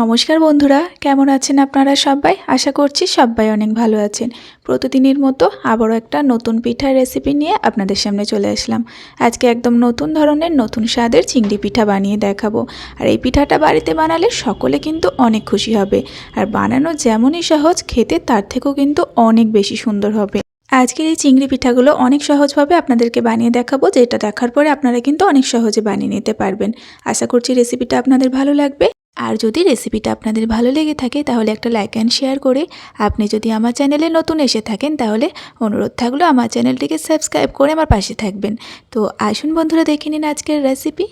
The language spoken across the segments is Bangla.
নমস্কার বন্ধুরা, কেমন আছেন আপনারা সবাই? আশা করছি সবাই অনেক ভালো আছেন। প্রতিদিনের মতো আবারও একটা নতুন পিঠার রেসিপি নিয়ে আপনাদের সামনে চলে আসলাম। আজকে একদম নতুন ধরনের, নতুন স্বাদের চিংড়ি পিঠা বানিয়ে দেখাবো। আর এই পিঠাটা বাড়িতে বানালে সকলে কিন্তু অনেক খুশি হবে। আর বানানো যেমনই সহজ, খেতে তার থেকেও কিন্তু অনেক বেশি সুন্দর হবে। আজকের এই চিংড়ি পিঠাগুলো অনেক সহজভাবে আপনাদেরকে বানিয়ে দেখাবো, যেটা দেখার পরে আপনারা কিন্তু অনেক সহজে বানিয়ে নিতে পারবেন। আশা করছি রেসিপিটা আপনাদের ভালো লাগবে। আর যদি রেসিপিটা আপনাদের ভালো লেগে থাকে, তাহলে একটা লাইক অ্যান্ড শেয়ার করে আপনি যদি আমার চ্যানেলে নতুন এসে থাকেন, তাহলে অনুরোধ থাকলেও আমার চ্যানেলটিকে সাবস্ক্রাইব করে আমার পাশে থাকবেন। তো আসুন বন্ধুরা, দেখে নিন আজকের রেসিপি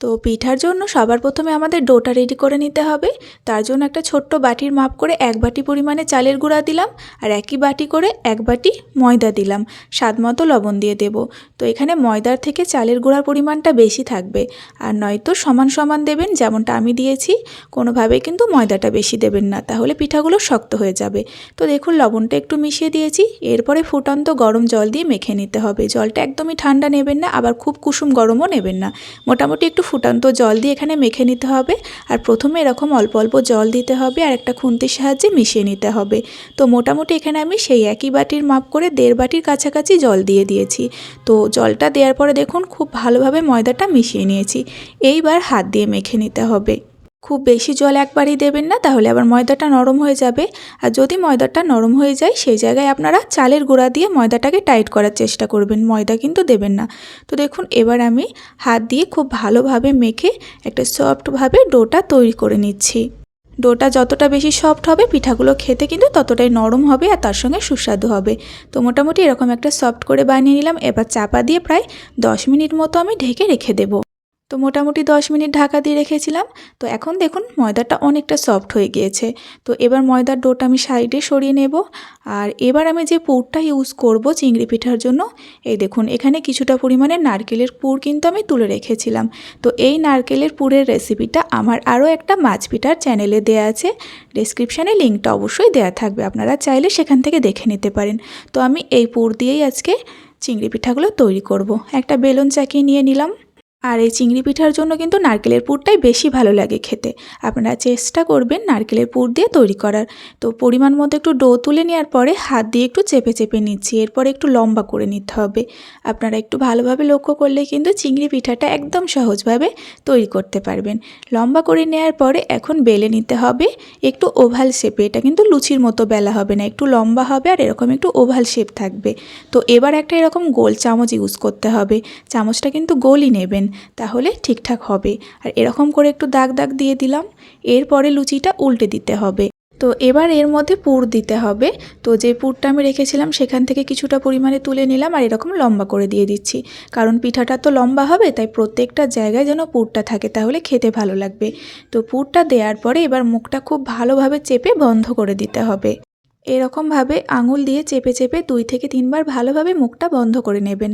তো পিঠার জন্য সবার প্রথমে আমাদের ডোটা রেডি করে নিতে হবে। তার জন্য একটা ছোট্ট বাটির মাপ করে এক বাটি পরিমাণে চালের গুঁড়া দিলাম আর একই বাটি করে এক বাটি ময়দা দিলাম। স্বাদ মতো লবণ দিয়ে দেব। তো এখানে ময়দার থেকে চালের গুঁড়ার পরিমাণটা বেশি থাকবে আর নয়তো সমান সমান দেবেন যেমনটা আমি দিয়েছি। কোনোভাবেই কিন্তু ময়দাটা বেশি দেবেন না। তাহলে পিঠাগুলো শক্ত হয়ে যাবে। তো দেখুন লবণটা একটু মিশিয়ে দিয়েছি। এরপরে ফুটন্ত গরম জল দিয়ে মেখে নিতে হবে। জলটা একদমই ঠান্ডা নেবেন না, আবার খুব কুসুম গরমও নেবেন না। মোটামুটি একটু ফুটন্ত জল দিয়ে এখানে মেখে নিতে হবে। আর প্রথমে এরকম অল্প অল্প জল দিতে হবে আর একটা খুন্তির সাহায্যে মিশিয়ে নিতে হবে। তো মোটামুটি এখানে আমি সেই একই বাটির মাপ করে দেড় বাটির কাছাকাছি জল দিয়ে দিয়েছি। তো জলটা দেওয়ার পরে দেখুন খুব ভালোভাবে ময়দাটা মিশিয়ে নিয়েছি। এইবার হাত দিয়ে মেখে নিতে হবে। খুব বেশি জল একবারই দেবেন না, তাহলে আবার ময়দাটা নরম হয়ে যাবে। আর যদি ময়দাটা নরম হয়ে যায়, সেই জায়গায় আপনারা চালের গুঁড়া দিয়ে ময়দাটাকে টাইট করার চেষ্টা করবেন, ময়দা কিন্তু দেবেন না। তো দেখুন, এবার আমি হাত দিয়ে খুব ভালোভাবে মেখে একটা সফটভাবে ডোটা তৈরি করে নিচ্ছি। ডোটা যতটা বেশি সফট হবে, পিঠাগুলো খেতে কিন্তু ততটাই নরম হবে আর তার সঙ্গে সুস্বাদু হবে। তো মোটামুটি এরকম একটা সফট করে বানিয়ে নিলাম, এবার চাপা দিয়ে প্রায় দশ মিনিট মতো আমি ঢেকে রেখে দেবো। তো মোটামুটি দশ মিনিট ঢাকা দিয়ে রেখেছিলাম। তো এখন দেখুন, ময়দাটা অনেকটা সফট হয়ে গিয়েছে। তো এবার ময়দার ডোটা আমি সাইডে সরিয়ে নেব। আর এবার আমি যে পুরটা ইউজ করব চিংড়ি পিঠার জন্য, এই দেখুন, এখানে কিছুটা পরিমাণে নারকেলের পুর কিন্তু আমি তুলে রেখেছিলাম। তো এই নারকেলের পুরের রেসিপিটা আমার আরও একটা মাছ পিঠার চ্যানেলে দেয়া আছে। ডিসক্রিপশানে লিঙ্কটা অবশ্যই দেয়া থাকবে। আপনারা চাইলে সেখান থেকে দেখে নিতে পারেন। তো আমি এই পুর দিয়েই আজকে চিংড়ি পিঠাগুলো তৈরি করব। একটা বেলুন চাকিয়ে নিয়ে নিলাম। আর এই চিংড়ি পিঠার জন্য কিন্তু নারকেলের পুরটাই বেশি ভালো লাগে খেতে। আপনারা চেষ্টা করবেন নারকেলের পুর দিয়ে তৈরি করার। তো পরিমাণ মতো একটু ডো তুলে নেওয়ার পরে হাত দিয়ে একটু চেপে চেপে নিচ্ছি। এরপরে একটু লম্বা করে নিতে হবে। আপনারা একটু ভালোভাবে লক্ষ্য করলে কিন্তু চিংড়ি পিঠাটা একদম সহজভাবে তৈরি করতে পারবেন। লম্বা করে নেওয়ার পরে এখন বেলে নিতে হবে একটু ওভাল শেপে। এটা কিন্তু লুচির মতো বেলা হবে না, একটু লম্বা হবে আর এরকম একটু ওভাল শেপ থাকবে। তো এবার একটা এরকম গোল চামচ ইউজ করতে হবে। চামচটা কিন্তু গোলই নেবেন। তাহলে ঠিকঠাক হবে। আর এরকম করে একটু দাগ দাগ দিয়ে দিলাম, এরপরে লুচিটা উল্টে দিতে হবে। তো এবার এর মধ্যে পুর দিতে হবে। তো যে পুরটা আমি রেখেছিলাম, সেখান থেকে কিছুটা পরিমাণে তুলে নিলাম আর এরকম লম্বা করে দিয়ে দিচ্ছি। কারণ পিঠাটা তো লম্বা হবে, তাই প্রত্যেকটা জায়গায় যেন পুরটা থাকে, তাহলে খেতে ভালো লাগবে। তো পুরটা দেওয়ার পরে এবার মুখটা খুব ভালোভাবে চেপে বন্ধ করে দিতে হবে। এরকমভাবে আঙুল দিয়ে চেপে চেপে দুই থেকে তিনবার ভালোভাবে মুখটা বন্ধ করে নেবেন।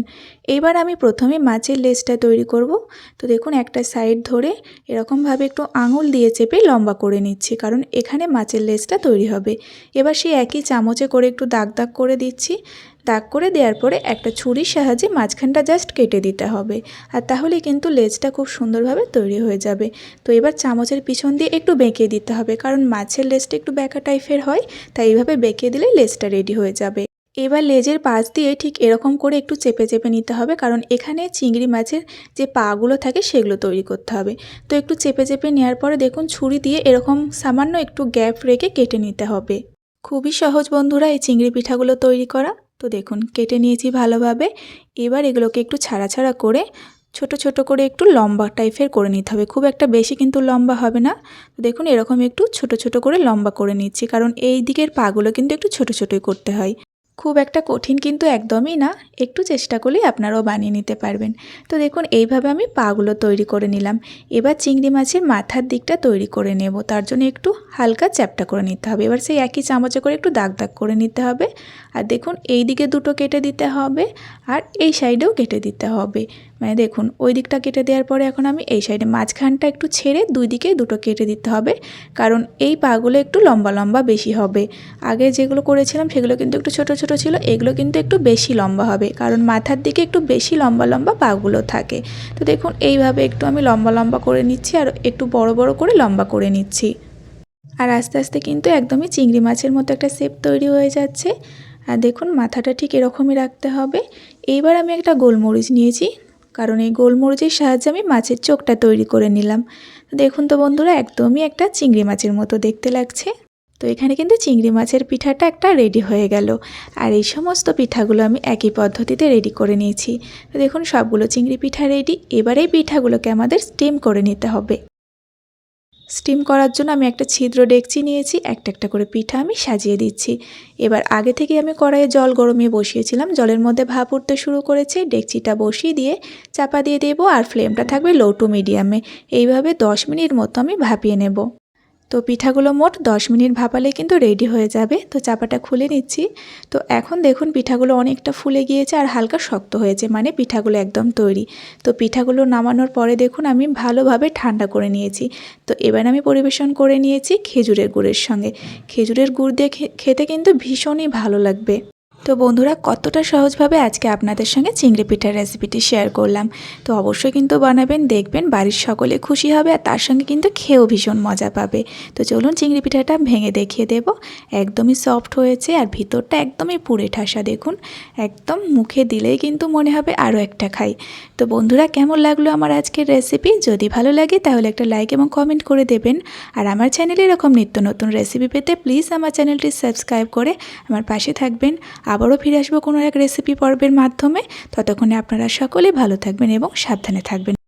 এবার আমি প্রথমে মাছের লেজটা তৈরি করব। তো দেখুন, একটা সাইড ধরে এরকমভাবে একটু আঙুল দিয়ে চেপে লম্বা করে নিচ্ছি, কারণ এখানে মাছের লেজটা তৈরি হবে। এবার সেই একই চামচে করে একটু দাগ দাগ করে দিচ্ছি। দাগ করে দেওয়ার পরে একটা ছুরির সাহায্যে মাঝখানটা জাস্ট কেটে দিতে হবে। আর তাহলে কিন্তু লেজটা খুব সুন্দরভাবে তৈরি হয়ে যাবে। তো এবার চামচের পিছন দিয়ে একটু বেঁকে দিতে হবে, কারণ মাছের লেজটা একটু বেঁকা টাইপের হয়, তাই এইভাবে বেঁকে দিলে লেজটা রেডি হয়ে যাবে। এবার লেজের পাশ দিয়ে ঠিক এরকম করে একটু চেপে চেপে নিতে হবে, কারণ এখানে চিংড়ি মাছের যে পাগুলো থাকে সেগুলো তৈরি করতে হবে। তো একটু চেপে চেপে নেওয়ার পরে দেখুন ছুরি দিয়ে এরকম সামান্য একটু গ্যাপ রেখে কেটে নিতে হবে। খুবই সহজ বন্ধুরা এই চিংড়ি পিঠাগুলো তৈরি করা। তো দেখুন, কেটে নিয়েছি ভালোভাবে। এবার এগুলোকে একটু ছাড়া ছাড়া করে ছোট ছোট করে একটু লম্বা টাইপের করে নিতে হবে। খুব একটা বেশি কিন্তু লম্বা হবে না। দেখুন, এরকম একটু ছোট ছোট করে লম্বা করে নিচ্ছি, কারণ এই দিকের পাগুলো কিন্তু একটু ছোট, ছোটই করতে হয়। খুব একটা কঠিন কিন্তু একদমই না। একটু চেষ্টা করলেই আপনারাও বানিয়ে নিতে পারবেন। তো দেখুন, এইভাবে আমি পাগুলো তৈরি করে নিলাম। এবার চিংড়ি মাছের মাথার দিকটা তৈরি করে নেব। তার জন্য একটু হালকা চ্যাপটা করে নিতে হবে। এবার সেই একই চামচে করে একটু দাগ দাগ করে নিতে হবে। আর দেখুন, এই দিকে দুটো কেটে দিতে হবে আর এই সাইডেও কেটে দিতে হবে। মানে দেখুন, ওই দিকটা কেটে দেওয়ার পরে এখন আমি এই সাইডে মাঝখানটা একটু ছেড়ে দুই দিকে দুটো কেটে দিতে হবে। কারণ এই পাগুলো একটু লম্বা লম্বা বেশি হবে। আগে যেগুলো করেছিলাম সেগুলো কিন্তু একটু ছোট ছোট ছিল, এগুলো কিন্তু একটু বেশি লম্বা হবে। কারণ মাথার দিকে একটু বেশি লম্বা লম্বা পাগুলো থাকে। তো দেখুন, এইভাবে একটু আমি লম্বা লম্বা করে নিচ্ছি আর একটু বড় বড় করে লম্বা করে নিচ্ছি। আর আস্তে আস্তে কিন্তু একদমই চিংড়ি মাছের মতো একটা শেপ তৈরি হয়ে যাচ্ছে। আর দেখুন, মাথাটা ঠিক এরকমই রাখতে হবে। এইবার আমি একটা গোলমরিচ নিয়েছি। কারণ এই গোলমরিচের সাহায্যে আমি মাছের চোখটা তৈরি করে নিলাম। দেখুন তো বন্ধুরা, একদমই একটা চিংড়ি মাছের মতো দেখতে লাগছে। তো এখানে কিন্তু চিংড়ি মাছের পিঠাটা একটা রেডি হয়ে গেল। আর এই সমস্ত পিঠাগুলো আমি একই পদ্ধতিতে রেডি করে নিয়েছি। দেখুন, সবগুলো চিংড়ি পিঠা রেডি। এবার এই পিঠাগুলোকে আমাদের স্টিম করে নিতে হবে। স্টিম করার জন্য আমি একটা ছিদ্র ডেকচি নিয়েছি, একটা একটা করে পিঠা আমি সাজিয়ে দিচ্ছি। এবার আগে থেকে আমি কড়াইয়ে জল গরমিয়ে বসিয়েছিলাম, জলের মধ্যে ভাপ উঠতে শুরু করেছে, ডেকচিটা বসিয়ে দিয়ে চাপা দিয়ে দেবো আর ফ্লেমটা থাকবে লো টু মিডিয়ামে এইভাবে দশ মিনিট মতো আমি ভাপিয়ে নেব। তো পিঠাগুলো মোট দশ মিনিট ভাপালে কিন্তু রেডি হয়ে যাবে। তো চাপাটা খুলে নিচ্ছি। তো এখন দেখুন পিঠাগুলো অনেকটা ফুলে গিয়েছে আর হালকা শক্ত হয়েছে মানে পিঠাগুলো একদম তৈরি। তো পিঠাগুলো নামানোর পরে দেখুন আমি ভালোভাবে ঠান্ডা করে নিয়েছি। তো এবার আমি পরিবেশন করে নিয়েছি খেজুরের গুড়ের সঙ্গে। খেজুরের গুড় দিয়ে খেতে কিন্তু ভীষণই ভালো লাগবে। তো বন্ধুরা, কতটা সহজভাবে আজকে আপনাদের সঙ্গে চিংড়ি পিঠার রেসিপিটি শেয়ার করলাম। তো অবশ্যই কিন্তু বানাবেন, দেখবেন, বাড়ির সকলে খুশি হবে আর তার সঙ্গে কিন্তু খেয়েও ভীষণ মজা পাবে। তো চলুন চিংড়ি পিঠাটা ভেঙে দেখিয়ে দেব। একদমই সফট হয়েছে আর ভিতরটা একদমই পুড়ে ঠাসা, দেখুন। একদম মুখে দিলেই কিন্তু মনে হবে আরও একটা খাই। তো বন্ধুরা, কেমন লাগল আমার আজকের রেসিপি যদি ভালো লাগে তাহলে একটা লাইক এবং কমেন্ট করে দেবেন। আর আমার চ্যানেলে এরকম নিত্য নতুন রেসিপি পেতে প্লিজ আমার চ্যানেলটি সাবস্ক্রাইব করে আমার পাশে থাকবেন। আবারও ফিরে আসব কোনো এক রেসিপি পর্বের মাধ্যমে। ততক্ষণে আপনারা সকলে ভালো থাকবেন এবং সাবধানে থাকবেন।